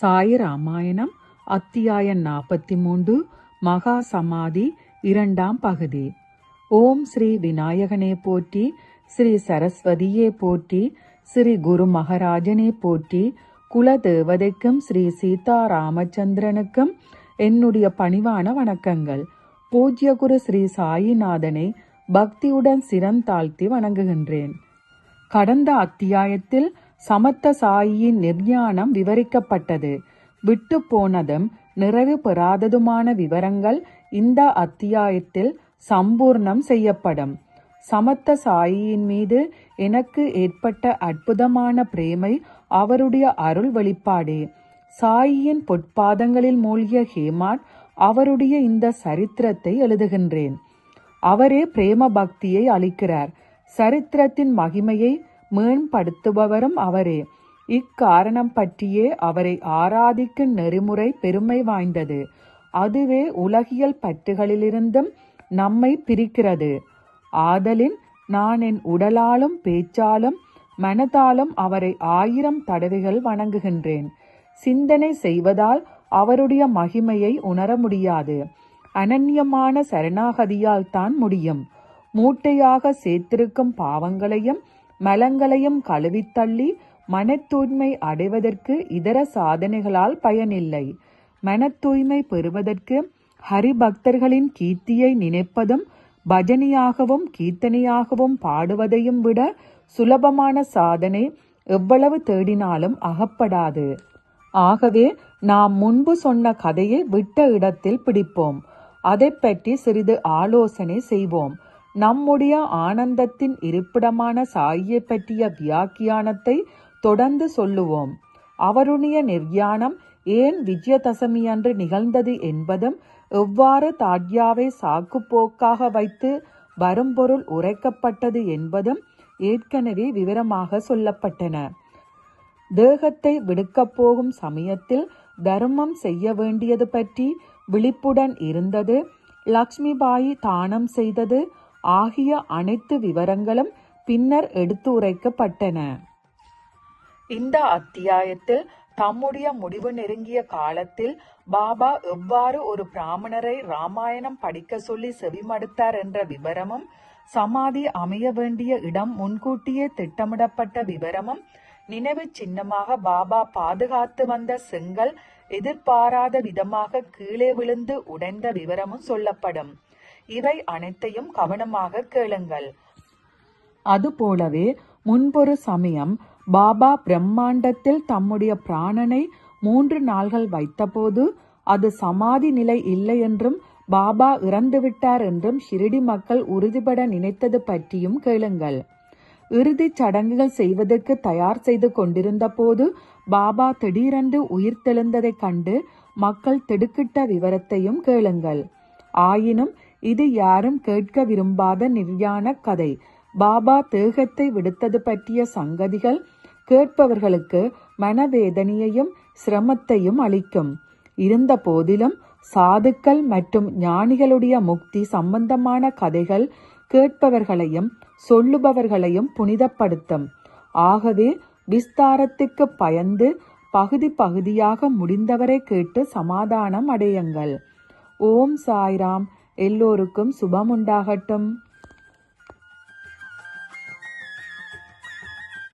சாய ராமாயணம் அத்தியாயம் நாற்பத்தி மூன்று மகா சமாதி இரண்டாம் பகுதி. ஓம் ஸ்ரீ விநாயகனே போற்றி ஸ்ரீ சரஸ்வதியே போற்றி ஸ்ரீ குரு மகராஜனே போற்றி குல தேவதைக்கும் ஸ்ரீ சீதா ராமச்சந்திரனுக்கும் என்னுடைய பணிவான வணக்கங்கள். பூஜ்ய குரு ஸ்ரீ சாயிநாதனை பக்தியுடன் சிரந்தாழ்த்தி வணங்குகின்றேன். கடந்த அத்தியாயத்தில் சமத்த சாயியின் நிர்ஞானம் விவரிக்கப்பட்டது. விட்டு போனதும் நிறைவு பெறாததுமான விவரங்கள் இந்த அத்தியாயத்தில் சம்பூர்ணம் செய்யப்படும். சமத்த சாயியின் மீது எனக்கு ஏற்பட்ட அற்புதமான பிரேமை அவருடைய அருள் வெளிப்பாடே. சாயியின் பொற்பாதங்களில் மூழ்கிய ஹேமாட் அவருடைய இந்த சரித்திரத்தை எழுதுகின்றேன். அவரே பிரேம பக்தியை அளிக்கிறார். சரித்திரத்தின் மகிமையை மேம்படுத்துபவரும் அவரே. இக்காரணம் பற்றியே அவரை ஆராதிக்கும் நெறிமுறை பெருமை வாய்ந்தது. அதுவே உலகியல் பற்றுகளிலிருந்தும் நம்மை பிரிக்கிறது. ஆதலின் நான் என் உடலாலும் பேச்சாலும் மனதாலும் அவரை ஆயிரம் தடவைகள் வணங்குகின்றேன். சிந்தனை செய்வதால் அவருடைய மகிமையை உணர முடியாது. அனன்யமான சரணாகதியால் தான் முடியும். மூட்டையாக சேர்த்திருக்கும் பாவங்களையும் மலங்களையும் கழுவித்தள்ளி மன தூய்மை அடைவதற்கு இதர சாதனைகளால் பயனில்லை. மன தூய்மை பெறுவதற்கு ஹரிபக்தர்களின் கீர்த்தியை நினைப்பதும் பஜனியாகவும் கீர்த்தனையாகவும் பாடுவதையும் விட சுலபமான சாதனை எவ்வளவு தேடினாலும் அகப்படாது. ஆகவே நாம் முன்பு சொன்ன கதையை விட்ட இடத்தில் பிடிப்போம். அதை பற்றி சிறிது ஆலோசனை செய்வோம். நம்முடைய ஆனந்தத்தின் இருப்பிடமான சாயை பற்றிய வியாக்கியானத்தை தொடர்ந்து சொல்லுவோம். அவருடைய நிர்யாணம் ஏன் விஜயதசமி அன்று நிகழ்ந்தது என்பதும் எவ்வாறு தாட்யாவை சாக்குப்போக்காக வைத்து வரும்பொருள் உரைக்கப்பட்டது என்பதும் ஏற்கனவே விவரமாக சொல்லப்பட்டன. தேகத்தை விடுக்கப் போகும் சமயத்தில் தர்மம் செய்ய வேண்டியது பற்றி விழிப்புடன் இருந்தது. லக்ஷ்மிபாயி தானம் செய்தது ஆகிய அனைத்து விவரங்களும் பின்னர் எடுத்து உரைக்கப்பட்டன இந்த அத்தியாயத்தில் தம்முடைய முடிவு நெருங்கிய காலத்தில் பாபா எவ்வாறு ஒரு பிராமணரை ராமாயணம் படிக்க சொல்லி செவிமடுத்தார் என்ற விவரமும் சமாதி அமைய வேண்டிய இடம் முன்கூட்டியே திட்டமிடப்பட்ட விவரமும் நினைவு சின்னமாக பாபா பாதுகாத்து வந்த செங்கல் எதிர்பாராத விதமாக கீழே விழுந்து உடைந்த விவரமும் சொல்லப்படும். இவை அனைத்தையும் கவனமாக கேளுங்கள். அதுபோலவே முன்பொரு சமயம் பாபா பிரம்மாண்டத்தில் தம்முடைய பிராணனை மூன்று நாள்கள் வைத்தபோது அது சமாதி நிலை இல்லை என்றும் பாபா இறந்துவிட்டார் என்றும் ஷிரடி மக்கள் உறுதிபட நினைத்தது பற்றியும் கேளுங்கள். இறுதிச் சடங்குகள் செய்வதற்கு தயார் செய்து கொண்டிருந்த போது பாபா திடீரென்று உயிர் தெழுந்ததைக் கண்டு மக்கள் திடுக்கிட்ட விவரத்தையும் கேளுங்கள். ஆயினும் இது யாரும் கேட்க விரும்பாத நிர்யாண கதை. பாபா தேகத்தை விடுத்தது பற்றிய சங்கதிகள் கேட்பவர்களுக்கு மனவேதனையையும் சிரமத்தையும் அளிக்கும். இருந்த போதிலும் சாதுக்கள் மற்றும் ஞானிகளுடைய முக்தி சம்பந்தமான கதைகள் கேட்பவர்களையும் சொல்லுபவர்களையும் புனிதப்படுத்தும். ஆகவே விஸ்தாரத்துக்கு பயந்து பகுதி பகுதியாக முடிந்தவரை கேட்டு சமாதானம் அடையுங்கள். ஓம் சாய்ராம். எல்லோருக்கும் சுபமுண்டாகட்டும்.